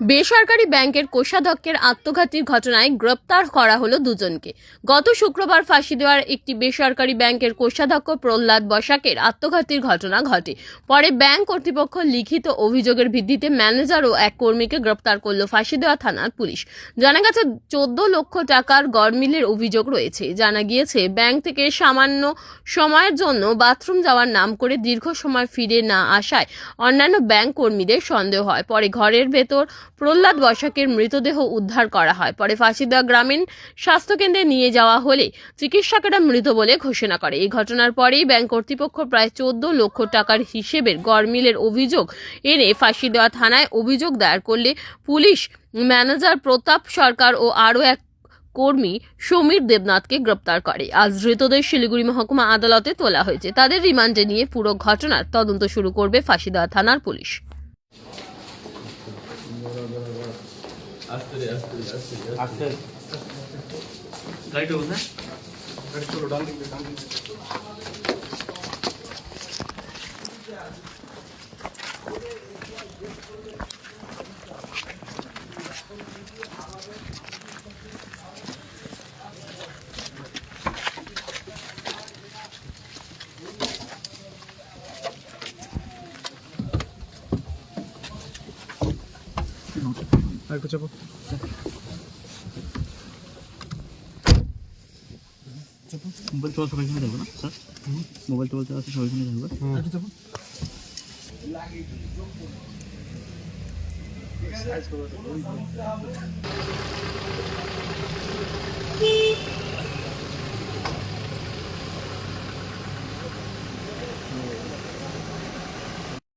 বেসরকারি ব্যাংকের কোষাধ্যক্ষের আত্মঘাতীর ঘটনায় গ্রেপ্তার করা হলো দুজনকে। গত শুক্রবার ফাঁসি দেওয়ার একটি বেসরকারি ব্যাংকের কোষাধ্যক্ষ প্রহ্লাদ বসাকের আত্মঘাতীর ঘটনা ঘটে। পরে ব্যাংক কর্তৃপক্ষ লিখিত অভিযোগের ভিত্তিতে ম্যানেজার ও এক কর্মীকে গ্রেপ্তার করল ফাঁসি দেওয়া থানার পুলিশ। জানা গেছে, চোদ্দ লক্ষ টাকার গড়মিলের অভিযোগ রয়েছে। জানা গিয়েছে, ব্যাংক থেকে সামান্য সময়ের জন্য বাথরুম যাওয়ার নাম করে দীর্ঘ সময় ফিরে না আসায় অন্যান্য ব্যাংক কর্মীদের সন্দেহ হয়। পরে ঘরের ভেতর প্রহ্লাদ বসাকের মৃতদেহ উদ্ধার করা হয়। পরে ফাঁসিদা গ্রামীণ স্বাস্থ্যকেন্দ্রে নিয়ে যাওয়া হলে চিকিৎসকেরা মৃত বলে ঘোষণা করে। এই ঘটনার পরেই ব্যাংক কর্তৃপক্ষ প্রায় চোদ্দ লক্ষ টাকার হিসেবের গড়মিলের অভিযোগ এনে ফাঁসি দেওয়া থানায় অভিযোগ দায়ের করলে পুলিশ, ম্যানেজার প্রতাপ সরকার ও আরও এক কর্মী সমীর দেবনাথকে গ্রেপ্তার করে। আজ ধৃতদের শিলিগুড়ি মহকুমা আদালতে তোলা হয়েছে। তাদের রিমান্ডে নিয়ে পুরো ঘটনার তদন্ত শুরু করবে ফাঁসিদা থানার পুলিশ। আস্তে রে, আস্তে আস্তে আস্তে আস্তে রে। গাড়িটা কোথায়? চলো ডান দিকে ডান দিকে আরেকটু চাপো মোবাইল চলা সবাই এখানে থাকবে না স্যার মোবাইল টোবাইল চলা সবাই এখানে থাকবে চাপো